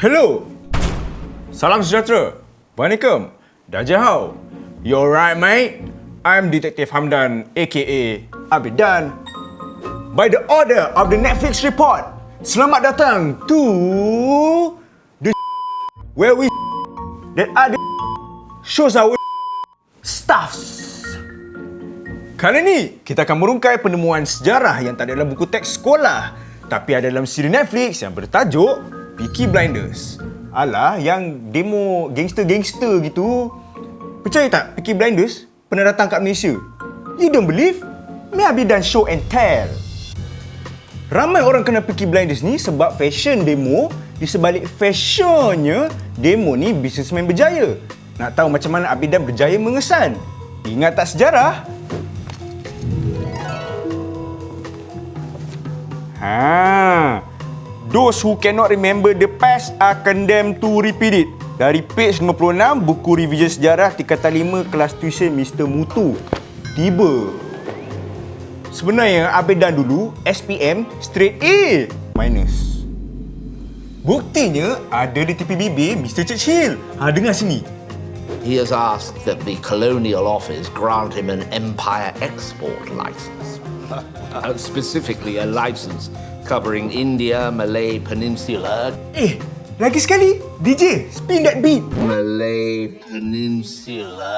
Hello. Salam sejahtera. Waalaikum. Dajahau. You alright, mate? I'm Detective Hamdan, aka Abidan. By the order of the Netflix report, selamat datang to the where we that are the shows our stuffs. Kali ni, kita akan merungkai penemuan sejarah yang tak ada dalam buku teks sekolah tapi ada dalam siri Netflix yang bertajuk Peaky Blinders. Alah, yang demo gangster-gangster gitu. Percaya tak Peaky Blinders pernah datang kat Malaysia? You don't believe? Me habis done show and tell. Ramai orang kena Peaky Blinders ni sebab fashion demo di sebalik fashionnya demo ni bisnesmen berjaya. Nak tahu macam mana Abidan berjaya mengesan? Ingat tak sejarah? Ha. Those who cannot remember the past are condemned to repeat it. Dari page 56, buku revision sejarah tingkatan 5 kelas tuition Mr. Mutu. Tiba. Sebenarnya Abidan dulu SPM straight A minus. Buktinya ada di bibir Mr. Churchill. Ha, dengar sini. He has asked that the Colonial Office grant him an Empire export license. Uh, specifically, a license covering India, Malay Peninsula, Eh, lagi sekali. DJ, spin that beat. Malay Peninsula.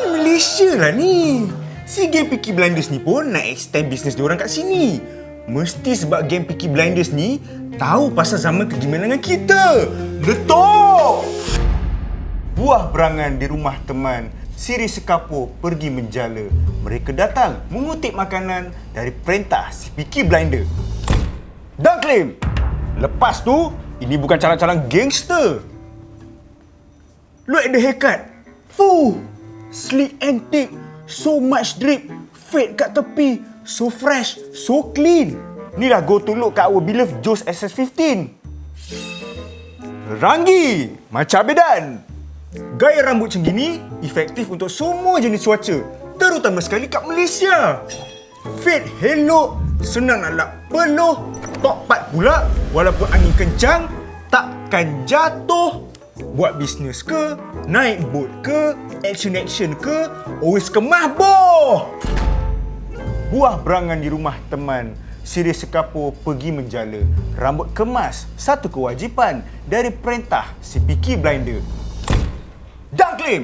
Ni Malaysia lah ni. Si geng Peaky Blinders ni pun nak extend bisnes diorang kat sini. Mesti sebab geng Peaky Blinders ni tahu pasal zaman kegemilangan kita. Letup! Buah berangan di rumah teman. Siri Sekapo pergi menjala. Mereka datang mengutip makanan dari perintah si Peaky Blinder. Dan claim, lepas tu, ini bukan calon-calon gangster. Look at the haircut. Fuh! Sleek and thick. So much drip. Fade kat tepi. So fresh. So clean. Ni lah go to look kat our beloved Joe's SS15. Ranggi. Macam Abedan. Gaya rambut macam gini efektif untuk semua jenis cuaca. Terutama sekali kat Malaysia. Fit hello, senang nak lap peluh, top part pula walaupun angin kencang takkan jatuh. Buat bisnes ke, naik boat ke, action-action ke, always kemah boh. Buah berangan di rumah teman. Siri Sekapo pergi menjala. Rambut kemas, satu kewajipan dari perintah si Peaky Blinder. Dan claim.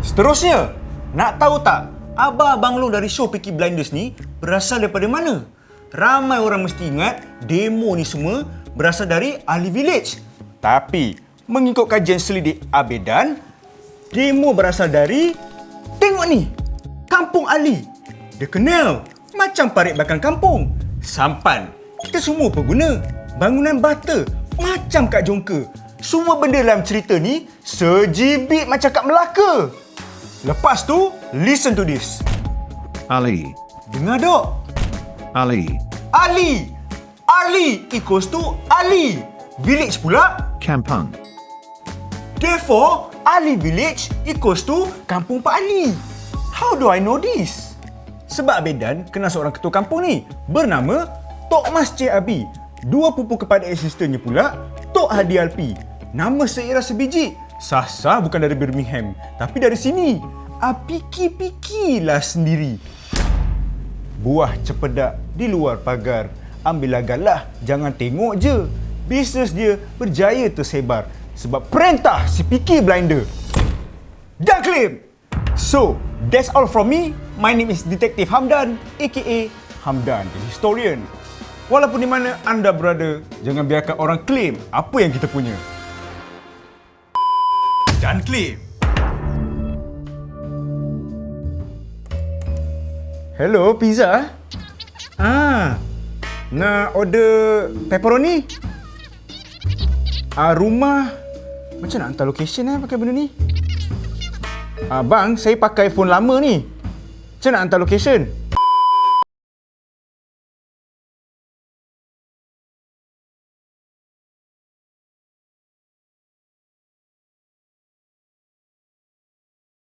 Seterusnya, nak tahu tak abang-abang long dari show Peaky Blinders ni berasal daripada mana? Ramai orang mesti ingat demo ni semua berasal dari Ali Village. Tapi, mengikut kajian selidik Abedan, demo berasal dari tengok ni, Kampung Ali. Dia kenal macam parit belakang kampung. Sampan, kita semua pengguna. Bangunan bata, macam kat Jongka. Semua benda dalam cerita ni sejibit macam kat Melaka. Lepas tu, listen to this. Ali, Dengar dok. Ali, Ali. Ali equals to Ali. Village pula. Kampung, Therefore, Ali Village equals to Kampung Pak Ali. How do I know this? Sebab Abedan kenal seorang ketua kampung ni bernama Tok Mas Cik Abi. Dua pupu kepada asistennya pula Tok Hadi Alpi. Nama seirah sebiji. Sah-sah bukan dari Birmingham, tapi dari sini. Apiki-piki lah sendiri. Buah cepedak di luar pagar. Ambillah galah, jangan tengok je. Bisnes dia berjaya tersebar sebab perintah si Peaky Blinder. Dan claim! So, that's all from me. My name is Detective Hamdan, aka Hamdan the Historian. Walaupun di mana anda berada, jangan biarkan orang claim apa yang kita punya. Dan claim. Hello, pizza? Ah, nak order pepperoni? Ah, rumah macam nak hantar location eh pakai benda ni? Ah, bang, saya pakai phone lama ni. Macam nak hantar location?